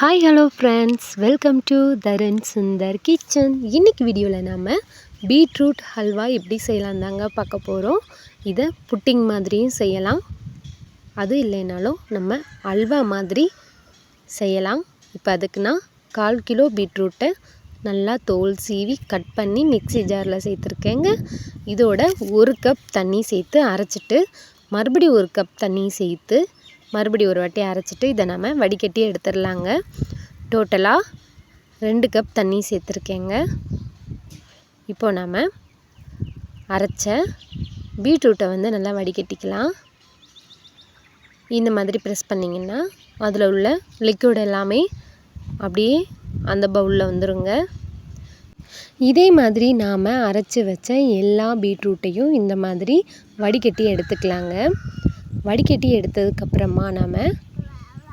Hi hello friends welcome to Tharan Sundar kitchen இன்னைக்கு வீடியோவில் நம்ம பீட்ரூட் ஹல்வா எப்படி செய்யலாம் தாங்க பார்க்க போகிறோம் இதை புட்டிங் மாதிரியும் செய்யலாம். அது இல்லைனாலும் நம்ம அல்வா மாதிரி செய்யலாம். இப்போ அதுக்கு நான் கால் கிலோ பீட்ரூட்டை நல்லா தோல் சீவி கட் பண்ணி மிக்ஸி ஜாரில் சேர்த்துருக்கேங்க. இதோட ஒரு கப் தண்ணி சேர்த்து அரைச்சிட்டு மறுபடியும் ஒரு கப் தண்ணி சேர்த்து மறுபடியும் ஒரு வாட்டி அரைச்சிட்டு இதை நம்ம வடிகட்டி எடுத்துடலாங்க. டோட்டலாக ரெண்டு கப் தண்ணி சேர்த்துருக்கேங்க. இப்போ நம்ம அரைச்ச பீட்ரூட்டை வந்து நல்லா வடிகட்டிக்கலாம். இந்த மாதிரி ப்ரெஸ் பண்ணிங்கன்னா அதில் உள்ள லிக்விட் எல்லாமே அப்படியே அந்த பவுலில் வந்துருங்க. இதே மாதிரி நாம் அரைச்சி வச்ச எல்லா பீட்ரூட்டையும் இந்த மாதிரி வடிகட்டி எடுத்துக்கலாங்க. வடிகட்டி எடுத்ததுக்கப்புறமா நாம்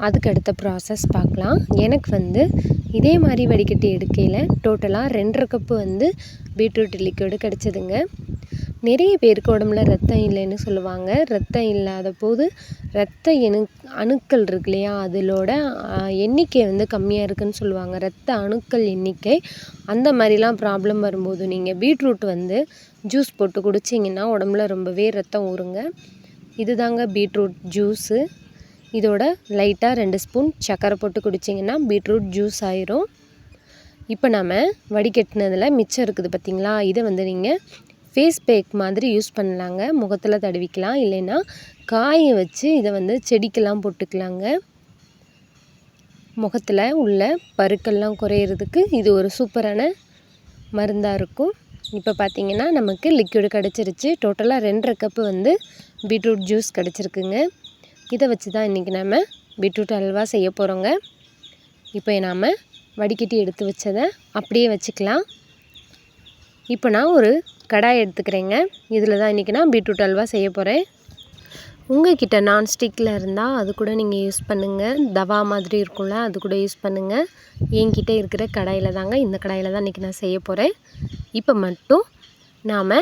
அதுக்கு அடுத்த ப்ராசஸ் பார்க்கலாம். எனக்கு வந்து இதே மாதிரி வடிகட்டி எடுக்கையில் டோட்டலாக ரெண்டரை கப்பு வந்து பீட்ரூட் லிக்விடு கிடச்சிதுங்க. நிறைய பேருக்கு உடம்புல ரத்தம் இல்லைன்னு சொல்லுவாங்க. ரத்தம் இல்லாத போது ரத்த எணு அணுக்கள் இருக்கு இல்லையா? அதிலோட எண்ணிக்கை வந்து கம்மியாக இருக்குதுன்னு சொல்லுவாங்க. ரத்த அணுக்கள் எண்ணிக்கை. அந்த மாதிரிலாம் ப்ராப்ளம் வரும்போது நீங்கள் பீட்ரூட் வந்து ஜூஸ் போட்டு குடிச்சிங்கன்னா உடம்புல ரொம்பவே ரத்தம் ஊறுங்க. இது தாங்க பீட்ரூட் ஜூஸு. இதோட லைட்டாக ரெண்டு ஸ்பூன் சர்க்கரை போட்டு குடிச்சிங்கன்னா பீட்ரூட் ஜூஸ் ஆயிரும். இப்போ நம்ம வடிகட்டினதில் மிச்சம் இருக்குது பார்த்திங்களா இதை வந்து நீங்கள் ஃபேஸ் பேக் மாதிரி யூஸ் பண்ணலாங்க. முகத்தில் தடவிக்கலாம். இல்லைன்னா காய வச்சு இதை வந்து செடிக்கெல்லாம் போட்டுக்கலாங்க. முகத்தில் உள்ள பருக்கள்லாம் குறையிறதுக்கு இது ஒரு சூப்பரான மருந்தாக இருக்கும். இப்போ பார்த்திங்கன்னா நமக்கு லிக்விடு கிடச்சிருச்சு. டோட்டலாக ரெண்டரை கப்பு வந்து பீட்ரூட் ஜூஸ் கிடச்சிருக்குங்க. இதை வச்சு தான் இன்றைக்கி நம்ம பீட்ரூட் அல்வா செய்ய போகிறோங்க இப்போ நாம் வடிகட்டி எடுத்து வச்சதை அப்படியே வச்சுக்கலாம். இப்போ நான் ஒரு கடாய் எடுத்துக்கிறேங்க. இதில் தான் இன்றைக்கி நான் பீட்ரூட் அல்வா செய்ய போகிறேன் உங்கள் உங்கள்கிட்ட நான்ஸ்டிக்கில் இருந்தால் அது கூட நீங்கள் யூஸ் பண்ணுங்கள் தவா மாதிரி இருக்கும்ல அது கூட யூஸ் பண்ணுங்கள் என்கிட்ட இருக்கிற கடாயில் தாங்க இந்த கடாயில் தான் இன்றைக்கி நான் செய்ய போகிறேன் இப்போ மட்டும் நாம்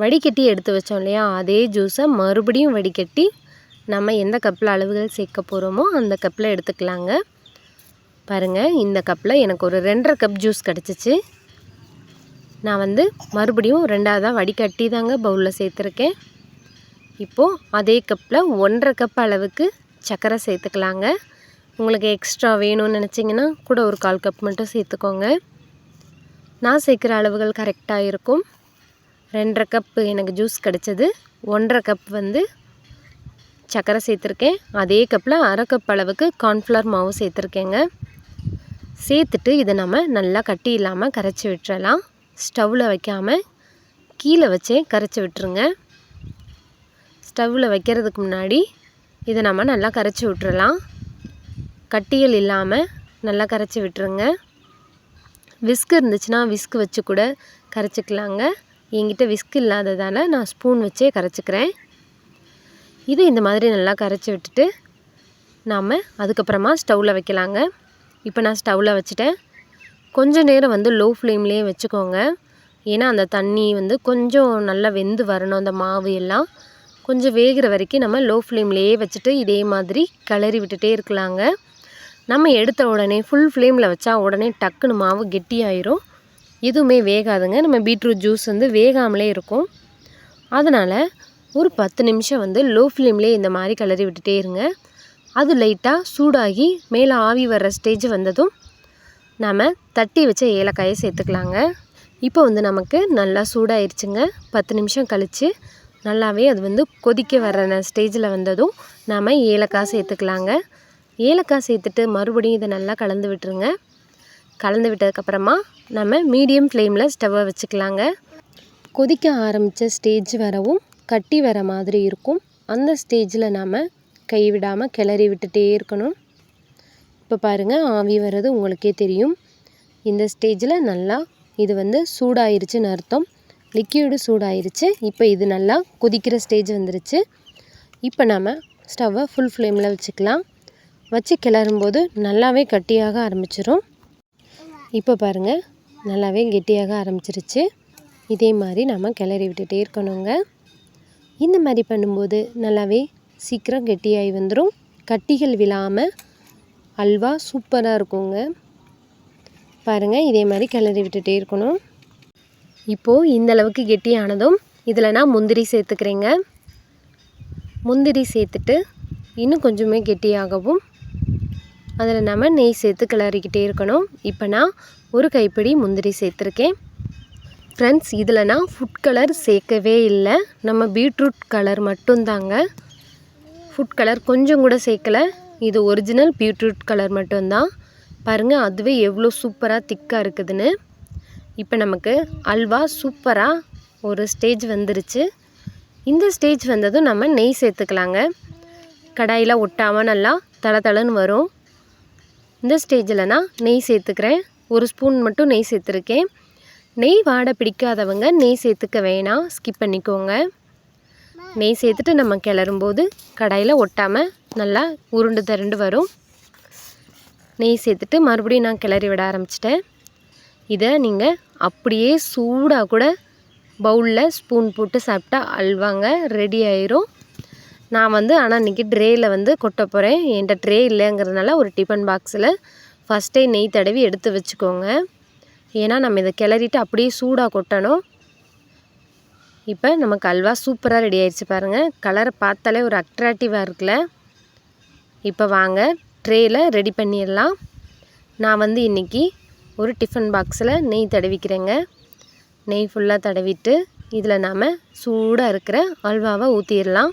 வடிகட்டி எடுத்து வச்சோம் இல்லையா? அதே ஜூஸை மறுபடியும் வடிகட்டி நம்ம எந்த கப்பில் அளவுகள் சேர்க்க போகிறோமோ அந்த கப்பில் எடுத்துக்கலாங்க. பாருங்கள் இந்த கப்பில் எனக்கு ஒரு ரெண்டரை கப் ஜூஸ் கிடச்சிச்சு. நான் வந்து மறுபடியும் ரெண்டாவதாக வடிகட்டி தாங்க பவுலில் சேர்த்துருக்கேன். இப்போது அதே கப்பில் ஒன்றரை கப் அளவுக்கு சர்க்கரை சேர்த்துக்கலாங்க. உங்களுக்கு எக்ஸ்ட்ரா வேணும்னு நினச்சிங்கன்னா கூட ஒரு கால் கப் மட்டும் சேர்த்துக்கோங்க. நான் சேர்க்குற அளவுகள் கரெக்டாக இருக்கும். ரெண்டரை கப்பு எனக்கு ஜூஸ் கிடச்சது. ஒன்றரை கப் வந்து சர்க்கரை சேர்த்துருக்கேன். அதே கப்பில் அரை கப் அளவுக்கு கார்ன்ஃப்ளவர் மாவு சேர்த்துருக்கேங்க. சேர்த்துட்டு இதை நம்ம நல்லா கட்டி இல்லாமல் கரைச்சி விட்டுறலாம். ஸ்டவ்வில் வைக்காமல் கீழே வச்சே கரைச்சி விட்டுருங்க. ஸ்டவ்வில் வைக்கிறதுக்கு முன்னாடி இதை நம்ம நல்லா கரைச்சி விட்டுறலாம். கட்டியல் இல்லாமல் நல்லா கரைச்சி விட்டுருங்க. விஸ்க் இருந்துச்சுன்னா விஸ்க் வச்சு கூட கரைச்சிக்கலாங்க. என்கிட்ட விஸ்க் இல்லாததால் நான் ஸ்பூன் வச்சே கரைச்சிக்கிறேன். இது இந்த மாதிரி நல்லா கரைச்சி விட்டுட்டு நாம் அதுக்கப்புறமா ஸ்டவ்வில் வைக்கலாங்க. இப்போ நான் ஸ்டவ்வில் வச்சுட்டேன். கொஞ்சம் நேரம் வந்து லோ ஃப்ளேம்லேயே வச்சுக்கோங்க. ஏன்னா அந்த தண்ணி வந்து கொஞ்சம் நல்லா வெந்து வரணும் அந்த மாவு எல்லாம். கொஞ்சம் வேகிற வரைக்கும் நம்ம லோ ஃப்ளேம்லேயே வச்சுட்டு இதே மாதிரி கிளறி விட்டுட்டே இருக்கலாங்க. நம்ம எடுத்த உடனே ஃபுல் ஃப்ளேமில் வச்சா உடனே டக்குன்னு மாவு கெட்டியாயிரும். எதுவுமே வேகாதுங்க. நம்ம பீட்ரூட் ஜூஸ் வந்து வேகாமலே இருக்கும். அதனால் ஒரு பத்து நிமிஷம் வந்து லோ ஃப்ளேம்லேயே இந்த மாதிரி கிளறி விட்டுட்டே இருங்க. அது லைட்டாக சூடாகி மேலே ஆவி வர்ற ஸ்டேஜ் வந்ததும் நாம் தட்டி வச்ச ஏலக்காயை சேர்த்துக்கலாங்க. இப்போ வந்து நமக்கு நல்லா சூடாயிருச்சுங்க. பத்து நிமிஷம் கழித்து நல்லாவே அது வந்து கொதிக்க வர ஸ்டேஜில் வந்ததும் நாம் ஏலக்காய் சேர்த்துக்கலாங்க. ஏலக்காய் சேர்த்துட்டு மறுபடியும் இதை நல்லா கலந்து விட்டுருங்க. கலந்து விட்டதுக்கப்புறமா நம்ம மீடியம் ஃப்ளேமில் ஸ்டவ்வை வச்சுக்கலாங்க. கொதிக்க ஆரம்பித்த ஸ்டேஜ் வரவும் கட்டி வர மாதிரி இருக்கும். அந்த ஸ்டேஜில் நாம் கைவிடாமல் கிளறி விட்டுட்டே இருக்கணும். இப்போ பாருங்கள் ஆவி வர்றது உங்களுக்கே தெரியும். இந்த ஸ்டேஜில் நல்லா இது வந்து சூடாயிருச்சுன்னு அர்த்தம். லிக்யூடு சூடாயிருச்சு. இப்போ இது நல்லா கொதிக்கிற ஸ்டேஜ் வந்துருச்சு. இப்போ நாம் ஸ்டவ்வை ஃபுல் ஃப்ளேமில் வச்சுக்கலாம். வச்சு கிளறும்போது நல்லாவே கட்டியாக ஆரம்பிச்சிடும் இப்போ பாருங்கள் நல்லாவே கெட்டியாக ஆரம்பிச்சிருச்சு. இதே மாதிரி நம்ம கிளறி விட்டுட்டே இருக்கணுங்க. இந்த மாதிரி பண்ணும்போது நல்லாவே சீக்கிரம் கெட்டியாகி வந்துடும் கட்டிகள் விழாமல் அல்வா சூப்பராக இருக்குங்க. பாருங்கள் இதே மாதிரி கிளறி விட்டுட்டே இருக்கணும். இப்போது இந்த அளவுக்கு கெட்டியானதும் இதில் நான் முந்திரி சேர்த்துக்கிறேங்க. முந்திரி சேர்த்துட்டு இன்னும் கொஞ்சமே கெட்டியாகவும் அதில் நம்ம நெய் சேர்த்து கிளறிக்கிட்டே இருக்கணும். இப்போ நான் ஒரு கைப்பிடி முந்திரி சேர்த்துருக்கேன். ஃப்ரெண்ட்ஸ் இதில் நான் ஃபுட் கலர் சேர்க்கவே இல்லை. நம்ம பீட்ரூட் கலர் மட்டும்தாங்க. ஃபுட் கலர் கொஞ்சம் கூட சேர்க்கலை. இது ஒரிஜினல் பீட்ரூட் கலர் மட்டும்தான். பாருங்கள் அதுவே எவ்வளோ சூப்பராக திக்காக இருக்குதுன்னு. இப்போ நமக்கு அல்வா சூப்பராக ஒரு ஸ்டேஜ் வந்துருச்சு. இந்த ஸ்டேஜ் வந்ததும் நம்ம நெய் சேர்த்துக்கலாங்க. கடாயில் ஒட்டாமல் நல்லா தள தளன்னு வரும். இந்த ஸ்டேஜில் நான் நெய் சேர்த்துக்கிறேன். ஒரு ஸ்பூன் மட்டும் நெய் சேர்த்துருக்கேன். நெய் வாடை பிடிக்காதவங்க நெய் சேர்த்துக்க வேணாம். ஸ்கிப் பண்ணிக்கோங்க. நெய் சேர்த்துட்டு நம்ம கிளறும்போது கடாயில் ஒட்டாமல் நல்லா உருண்டு திரண்டு வரும். நெய் சேர்த்துட்டு மறுபடியும் நான் கிளறி விட ஆரம்பிச்சிட்டேன். இதை நீங்கள் அப்படியே சூடாக கூட பவுலில் ஸ்பூன் போட்டு சாப்பிட்டா அல்வாங்க ரெடி ஆயிரும். நான் வந்து ஆனால் இன்றைக்கி ட்ரேயில் வந்து கொட்ட போகிறேன் என்கிட்ட ட்ரே இல்லைங்கிறதுனால ஒரு டிஃபன் பாக்ஸில் ஃபஸ்ட்டே நெய் தடவி எடுத்து வச்சுக்கோங்க. ஏன்னா நம்ம இதை கிளறிட்டு அப்படியே சூடாக கொட்டணும். இப்போ நமக்கு அல்வா சூப்பராக ரெடி ஆயிடுச்சு பாருங்கள் கலரை பார்த்தாலே ஒரு அட்ராக்டிவாக இருக்குல்ல. இப்போ வாங்க ட்ரேயில் ரெடி பண்ணிடலாம். நான் வந்து இன்றைக்கி ஒரு டிஃபன் பாக்ஸில் நெய் தடவிக்கிறேங்க. நெய் ஃபுல்லாக தடவிட்டு இதில் நாம் சூடாக இருக்கிற அல்வாவை ஊற்றிடலாம்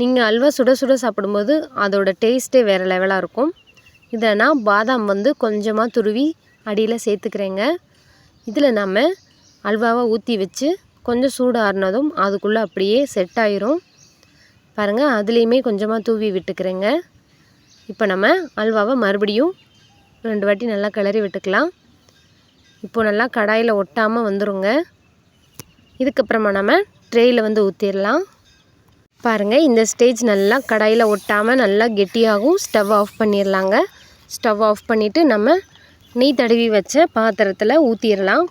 நீங்கள் அல்வா சுட சுட சாப்பிடும்போது அதோட டேஸ்ட்டே வேறு லெவலாக இருக்கும். இதை நான் பாதாம் வந்து கொஞ்சமாக துருவி அடியில் சேர்த்துக்கிறேங்க. இதில் நம்ம அல்வாவை ஊற்றி வச்சு கொஞ்சம் சூடு ஆறினதும் அதுக்குள்ளே அப்படியே செட் ஆயிரும். பாருங்கள் அதுலேயுமே கொஞ்சமாக தூவி விட்டுக்கிறேங்க. இப்போ நம்ம அல்வாவை மறுபடியும் ரெண்டு வாட்டி நல்லா கிளறி விட்டுக்கலாம். இப்போது நல்லா கடாயில் ஒட்டாமல் வந்துருங்க. இதுக்கப்புறமா நம்ம ட்ரேயில் வந்து ஊற்றிடலாம் பாருங்கள் இந்த ஸ்டேஜ் நல்லா கடாயில் ஒட்டாமல் நல்லா கெட்டியாகும் ஸ்டவ் ஆஃப் பண்ணிடலாங்க ஸ்டவ் ஆஃப் பண்ணிவிட்டு நம்ம நெய் தடவி வச்ச பாத்திரத்தில் ஊற்றிடலாம்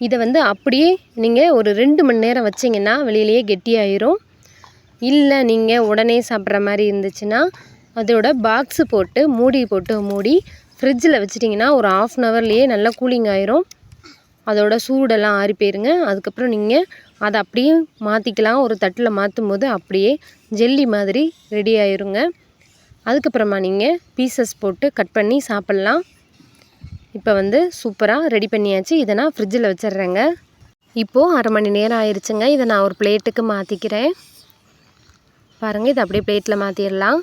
இதை வந்து அப்படியே நீங்கள் ஒரு ரெண்டு மணி நேரம் வச்சிங்கன்னா வெளியிலேயே கெட்டியாயிரும். இல்லை நீங்கள் உடனே சாப்பிட்ற மாதிரி இருந்துச்சுன்னா அதோட பாக்ஸு போட்டு மூடி போட்டு மூடி ஃப்ரிட்ஜில் வச்சிட்டிங்கன்னா ஒரு ஆஃப் அன் ஹவர்லேயே நல்லா கூலிங் ஆயிரும். அதோட சூடெல்லாம் ஆறி போயிருங்க. அதுக்கப்புறம் நீங்கள் அதை அப்படியே மாற்றிக்கலாம் ஒரு தட்டில் மாற்றும் போது அப்படியே ஜெல்லி மாதிரி ரெடி ஆயிருங்க. அதுக்கப்புறமா நீங்கள் பீசஸ் போட்டு கட் பண்ணி சாப்பிட்லாம். இப்போ வந்து சூப்பராக ரெடி பண்ணியாச்சு. இதை நான் ஃப்ரிட்ஜில் வச்சிட்றேங்க. இப்போது அரை மணி நேரம் ஆயிடுச்சுங்க இதை நான் ஒரு பிளேட்டுக்கு மாற்றிக்கிறேன் பாருங்கள் இதை அப்படியே பிளேட்டில் மாற்றிடலாம்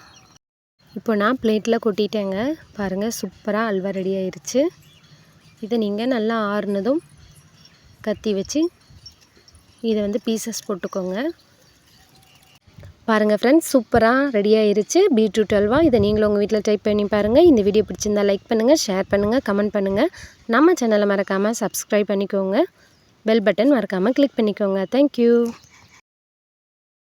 இப்போ நான் பிளேட்டில் கொட்டிட்டேங்க. பாருங்கள் சூப்பராக அல்வா ரெடி ஆயிடுச்சு இதை நீங்கள் நல்லா ஆறுனதும் கத்தி வச்சு இதை வந்து பீசஸ் போட்டுக்கோங்க. பாருங்கள் ஃப்ரெண்ட்ஸ் சூப்பராக ரெடி ஆயிருச்சு. பீட்ரூட் அல்வா இதை நீங்களும் உங்கள் வீட்டில் ட்ரை பண்ணி பாருங்கள் இந்த வீடியோ பிடிச்சிருந்தா லைக் பண்ணுங்கள் ஷேர் பண்ணுங்கள் கமெண்ட் பண்ணுங்கள் நம்ம சேனலை மறக்காமல் சப்ஸ்கிரைப் பண்ணிக்கோங்க. பெல் பட்டன் மறக்காமல் கிளிக் பண்ணிக்கோங்க. Thank you